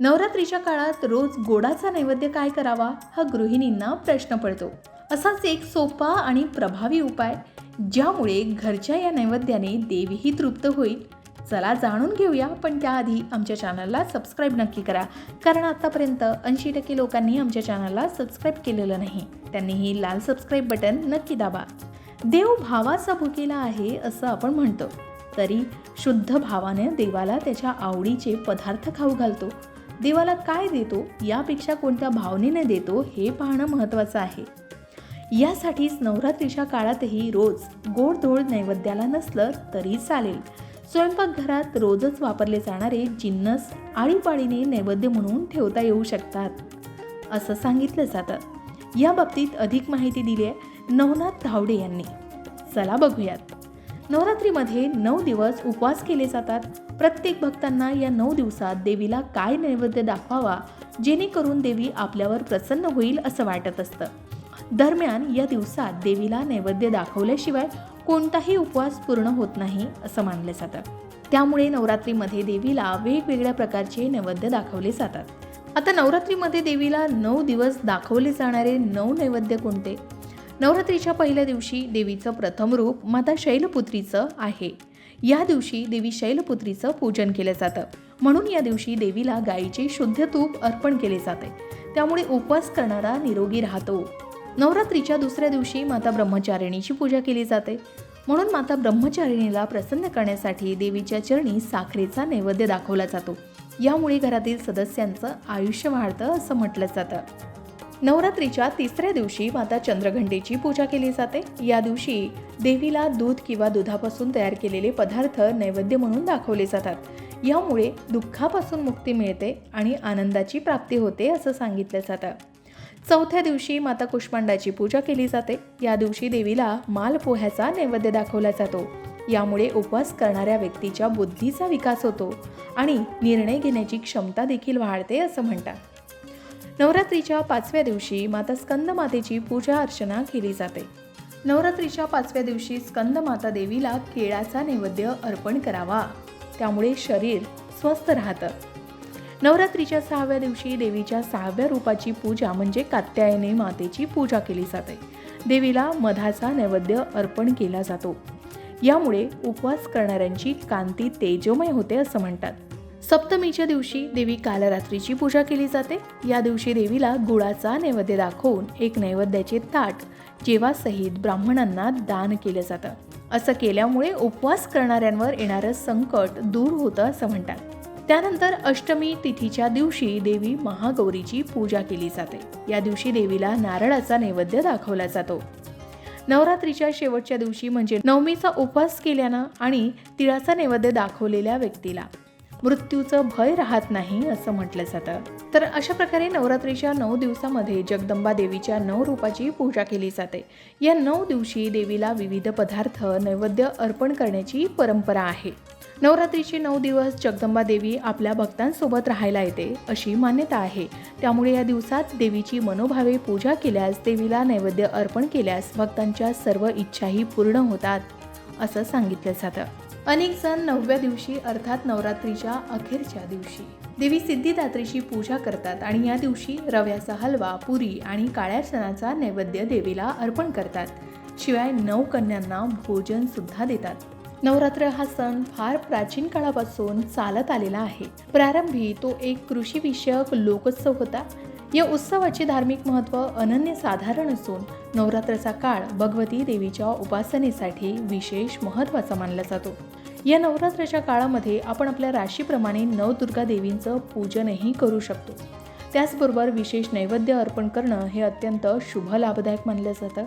नवरात्रीच्या काळात रोज गोडाचा नैवेद्य काय करावा हा गृहिणींना प्रश्न पडतो. असाच एक सोपा आणि प्रभावी उपाय ज्यामुळे घरच्या या नैवेद्याने देवीही तृप्त होईल. चला जाणून घेऊया पण त्याआधी आमच्या चॅनलला सबस्क्राईब नक्की करा. कारण आतापर्यंत ऐंशी टक्के लोकांनी आमच्या चॅनलला सबस्क्राईब केलेलं नाही. त्यांनीही लाल सबस्क्राईब बटन नक्की दाबा. देव भावाचा भुकेला आहे असं आपण म्हणतो. तरी शुद्ध भावाने देवाला त्याच्या आवडीचे पदार्थ खाऊ घालतो. देवाला काय देतो यापेक्षा कोणत्या भावनेने देतो हे पाहणं महत्त्वाचं आहे. यासाठीच नवरात्रीच्या काळातही रोज गोडधोड नैवेद्याला नसलं तरी चालेल. स्वयंपाकघरात रोजच वापरले जाणारे जिन्नस आळीपाळीने नैवेद्य म्हणून ठेवता येऊ शकतात. असं सांगितलं जातं. या बाबतीत अधिक माहिती दिली आहे नवनाथ धावडे यांनी. चला बघूयात. नवरात्रीमध्ये नऊ दिवस उपवास केले जातात. प्रत्येक भक्तांना या नऊ दिवसात देवीला काय नैवेद्य दाखवावा जेणेकरून देवी आपल्यावर प्रसन्न होईल असं वाटत असतं. दरम्यान या दिवसात देवीला नैवेद्य दाखवल्याशिवाय कोणताही उपवास पूर्ण होत नाही असं मानलं जातं. त्यामुळे नवरात्रीमध्ये देवीला वेगवेगळ्या प्रकारचे नैवेद्य दाखवले जातात. आता नवरात्रीमध्ये देवीला नऊ दिवस दाखवले जाणारे नऊ नैवेद्य कोणते? नवरात्रीच्या पहिल्या दिवशी देवीचं प्रथम रूप माता शैलपुत्रीचं आहे. या दिवशी देवी शैलपुत्रीचं पूजन केलं जातं. म्हणून या दिवशी देवीला गायीचे शुद्ध तूप अर्पण केले जाते. त्यामुळे उपवास करणारा निरोगी राहतो. नवरात्रीच्या दुसऱ्या दिवशी माता ब्रह्मचारिणीची पूजा केली जाते. म्हणून माता ब्रह्मचारिणीला प्रसन्न करण्यासाठी देवीच्या चरणी साखरेचा नैवेद्य दाखवला जातो. यामुळे घरातील सदस्यांचं आयुष्य वाढतं असं म्हटलं जातं. नवरात्रीच्या तिसऱ्या दिवशी माता चंद्रघंटेची पूजा केली जाते. या दिवशी देवीला दूध किंवा दुधापासून तयार केलेले पदार्थ नैवेद्य म्हणून दाखवले जातात. यामुळे दुःखापासून मुक्ती मिळते आणि आनंदाची प्राप्ती होते असं सांगितलं जातं. चौथ्या दिवशी माता कुष्मांडाची पूजा केली जाते. या दिवशी देवीला मालपोह्याचा नैवेद्य दाखवला जातो. यामुळे उपवास करणाऱ्या व्यक्तीच्या बुद्धीचा विकास होतो आणि निर्णय घेण्याची क्षमता देखील वाढते असं म्हणतात. नवरात्रीच्या पाचव्या दिवशी माता स्कंदमातेची पूजा अर्चना केली जाते. नवरात्रीच्या पाचव्या दिवशी स्कंदमाता देवीला केळाचा नैवेद्य अर्पण करावा. त्यामुळे शरीर स्वस्थ राहतं. नवरात्रीच्या सहाव्या दिवशी देवीच्या सहाव्या रूपाची पूजा म्हणजे कात्यायनी मातेची पूजा केली जाते. देवीला मधाचा नैवेद्य अर्पण केला जातो. यामुळे उपवास करणाऱ्यांची कांती तेजोमय होते असं म्हणतात. सप्तमीच्या दिवशी देवी कालरात्रीची पूजा केली जाते. या दिवशी देवीला गुळाचा नैवेद्य दाखवून एक नैवेद्याचे ताट जेवासहित ब्राह्मणांना दान केलं जातं. असं केल्यामुळे उपवास करणाऱ्यांवर येणारं संकट दूर होतं असं म्हणतात. त्यानंतर अष्टमी तिथीच्या दिवशी देवी महागौरीची पूजा केली जाते. या दिवशी देवीला नारळाचा नैवेद्य दाखवला जातो. नवरात्रीच्या शेवटच्या दिवशी म्हणजे नवमीचा उपवास केल्यानं आणि तिळाचा नैवेद्य दाखवलेल्या व्यक्तीला मृत्यूचं भय राहत नाही असं म्हटलं जातं. तर अशा प्रकारे नवरात्रीच्या नऊ दिवसामध्ये जगदंबा देवीच्या नऊ रूपाची पूजा केली जाते. या नऊ दिवशी देवीला विविध पदार्थ नैवेद्य अर्पण करण्याची परंपरा आहे. नवरात्रीचे नऊ दिवस जगदंबा देवी आपल्या भक्तांसोबत राहायला येते अशी मान्यता आहे. त्यामुळे या दिवसात देवीची मनोभावे पूजा केल्यास देवीला नैवेद्य अर्पण केल्यास भक्तांच्या सर्व इच्छाही पूर्ण होतात असं सांगितलं जातं. अनेक जण नवव्या दिवशी अर्थात नवरात्रीच्या अखेरच्या दिवशी. देवी सिद्धिदात्रीची पूजा करतात आणि या दिवशी रव्याचा हलवा पुरी आणि काळ्या सणाचा नैवेद्य देवीला अर्पण करतात. शिवाय नऊ कन्यांना भोजन सुद्धा देतात. नवरात्र हा सण फार प्राचीन काळापासून चालत आलेला आहे. प्रारंभी तो एक कृषीविषयक लोकोत्सव होता. या उत्सवाचे धार्मिक महत्त्व अनन्यसाधारण असून नवरात्राचा काळ भगवती देवीच्या उपासनेसाठी विशेष महत्त्वाचा मानला जातो. या नवरात्राच्या काळामध्ये आपण आपल्या राशीप्रमाणे नवदुर्गा देवींचं पूजनही करू शकतो. त्याचबरोबर विशेष नैवेद्य अर्पण करणं हे अत्यंत शुभ लाभदायक मानलं जातं.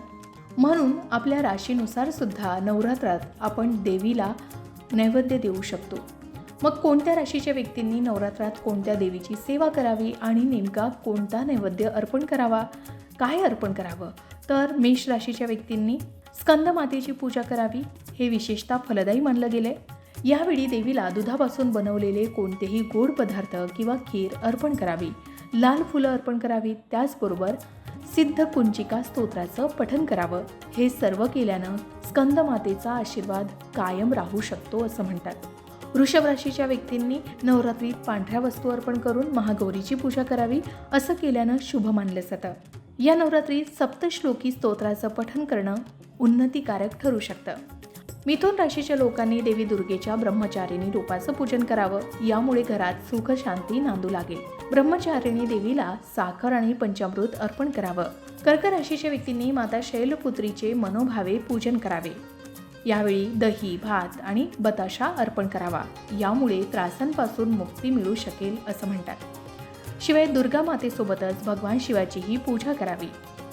म्हणून आपल्या राशीनुसार सुद्धा नवरात्रात आपण देवीला नैवेद्य देऊ शकतो. मग कोणत्या राशीच्या व्यक्तींनी नवरात्रात कोणत्या देवीची सेवा करावी आणि नेमका कोणता नैवेद्य अर्पण करावा? काय अर्पण करावं? तर मेष राशीच्या व्यक्तींनी स्कंदमातेची पूजा करावी. हे विशेषतः फलदायी मानलं गेले यावेळी देवीला दुधापासून बनवलेले कोणतेही गोड पदार्थ किंवा खीर अर्पण करावी लाल फुलं अर्पण करावीत. त्याचबरोबर सिद्ध कुंचिका स्तोत्राचं पठन करावं. हे सर्व केल्यानं स्कंदमातेचा आशीर्वाद कायम राहू शकतो असं म्हणतात. वृषभ राशीच्या व्यक्तींनी नवरात्रीत पांढऱ्या वस्तू अर्पण करून महागौरीची पूजा करावी असं केल्यानं शुभ मानलं जातं. या नवरात्रीत सप्तश्लोकी स्तोत्राचं पठन करणं उन्नतीकारक ठरू शकतं. मिथुन राशीच्या लोकांनी देवी दुर्गेच्या ब्रह्मचारिणी रूपाचं पूजन करावं. यामुळे घरात सुख शांती नांदू लागेल. ब्रह्मचारिणी देवीला साखर आणि पंचामृत अर्पण करावं. कर्क राशीच्या व्यक्तींनी माता शैलपुत्रीचे मनोभावे पूजन करावे. यावेळी दही भात आणि बताशा अर्पण करावा. यामुळे त्रासांपासून मुक्ती मिळू शकेल असं म्हणतात. शिवाय दुर्गा मातेसोबतच भगवान शिवाचीही पूजा करावी.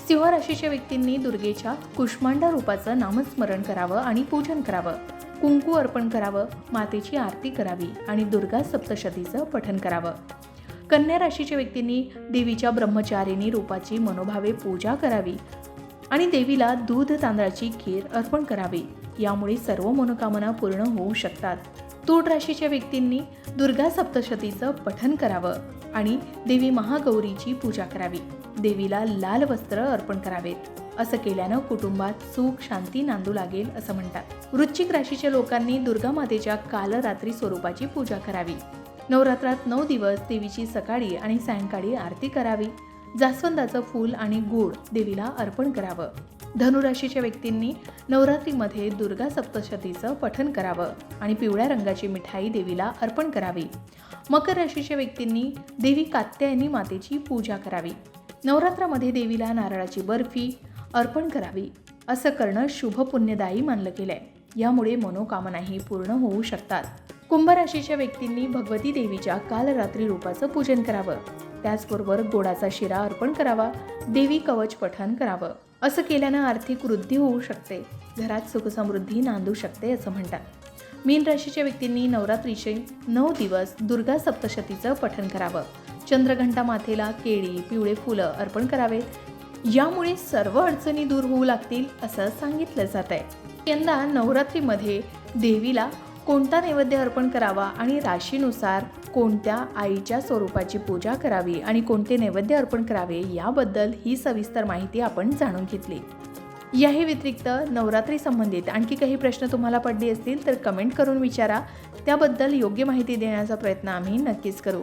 सिंह राशीच्या व्यक्तींनी दुर्गेच्या कुष्मांडा रूपाचं नामस्मरण करावं आणि पूजन करावं. कुंकू अर्पण करावं मातेची आरती करावी आणि दुर्गा सप्तशतीचं पठन करावं. कन्या राशीच्या व्यक्तींनी देवीच्या ब्रह्मचारिणी रूपाची मनोभावे पूजा करावी आणि देवीला दूध तांदळाची खीर अर्पण करावी. यामुळे सर्व मनोकामना पूर्ण होऊ शकतात. तूट राशीच्या व्यक्तींनी दुर्गा सप्तशतीचं पठन करावं आणि देवी महागौरीची पूजा करावी. देवीला लाल वस्त्र अर्पण करावेत. असं केल्यानं कुटुंबात सुख शांती नांदू लागेल असं म्हणतात. वृश्चिक राशीच्या लोकांनी दुर्गा मातेच्या कालरात्री स्वरूपाची पूजा करावी. नवरात्रात नऊ दिवस देवीची सकाळी आणि सायंकाळी आरती करावी. जास्वंदाचं फूल आणि गूळ देवीला अर्पण करावं. धनुराशीच्या व्यक्तींनी नवरात्रीमध्ये दुर्गा सप्तशतीचं पठन करावं आणि पिवळ्या रंगाची मिठाई देवीला अर्पण करावी. मकर राशीच्या व्यक्तींनी देवी कात्यायनी मातेची पूजा करावी. नवरात्रामध्ये देवीला नारळाची बर्फी अर्पण करावी असं करणं शुभ पुण्यदायी मानलं आहे यामुळे मनोकामनाही पूर्ण होऊ शकतात. कुंभ राशीच्या व्यक्तींनी भगवती देवीच्या कालरात्री रूपाचं पूजन करावं. त्याचबरोबर गोडाचा शिरा अर्पण करावा देवी कवच पठण करावं असं केल्यानं आर्थिक वृद्धी होऊ शकते. घरात सुखसमृद्धी नांदू शकते असं म्हणतात. मीन राशीच्या व्यक्तींनी नवरात्रीचे नऊ दिवस दुर्गा सप्तशतीचं पठण करावं. चंद्रघंटा माथेला केळी पिवळे फुलं अर्पण करावेत यामुळे सर्व अडचणी दूर होऊ लागतील असं सांगितलं जात आहे. यंदा नवरात्रीमध्ये देवीला कोणता नैवेद्य अर्पण करावा आणि राशीनुसार कोणत्या आईच्या स्वरूपाची पूजा करावी आणि कोणते नैवेद्य अर्पण करावे याबद्दल ही सविस्तर माहिती आपण जाणून घेतली. याही व्यतिरिक्त नवरात्री संबंधित आणखी काही प्रश्न तुम्हाला पडले असतील तर कमेंट करून विचारा. त्याबद्दल योग्य माहिती देण्याचा प्रयत्न आम्ही नक्कीच करू.